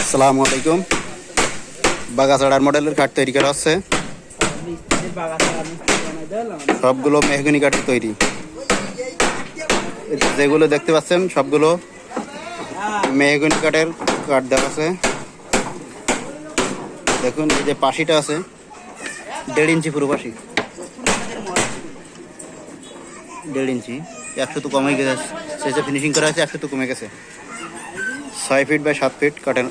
আসসালামু আলাইকুম। বাগাছাড়ার মডেলের কাঠ তৈরি করা হচ্ছে। সবগুলো মেহগনি কাঠের তৈরি। যেগুলো দেখতে পাচ্ছেন, সবগুলো মেহগনি কাঠের কাঠ দেওয়া আছে। দেখুন, এই যে পাশিটা আছে, দেড় ইঞ্চি পুরো পাশি। দেড় ইঞ্চি। একশো তো কমে গেছে। শেষে ফিনিশিং করা আছে একশো তো কমে গেছে। ছয় ফিট বাই সাত ফিট কাঠের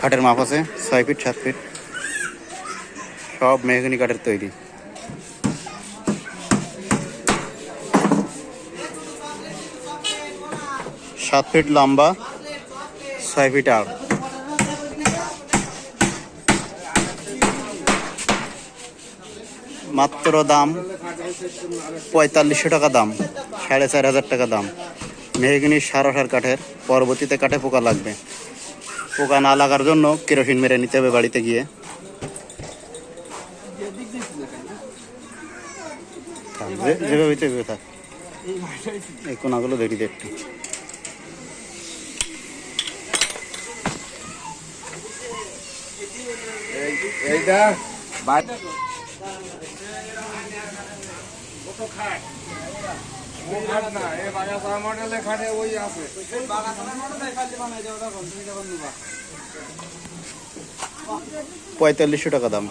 কাঠের মাপ আছে। ছয় ফিট সাত ফিট সব মেহগনি কাঠের তৈরি। সাত ফিট লম্বা, ছয় ফিট আট মাত্র দাম পঁয়তাল্লিশশো টাকা দাম। সাড়ে চার হাজার টাকা দাম। মেহগিনির সার সার কাঠের, পরবর্তীতে কাঠে পোকা লাগবে। পোকা না লাগার জন্য কেরোসিন মেরে নিতে হবে বাড়িতে গিয়ে। যেভাবে কোনাগুলো এইটা পঁয়তাল্লিশশো টাকা দাম।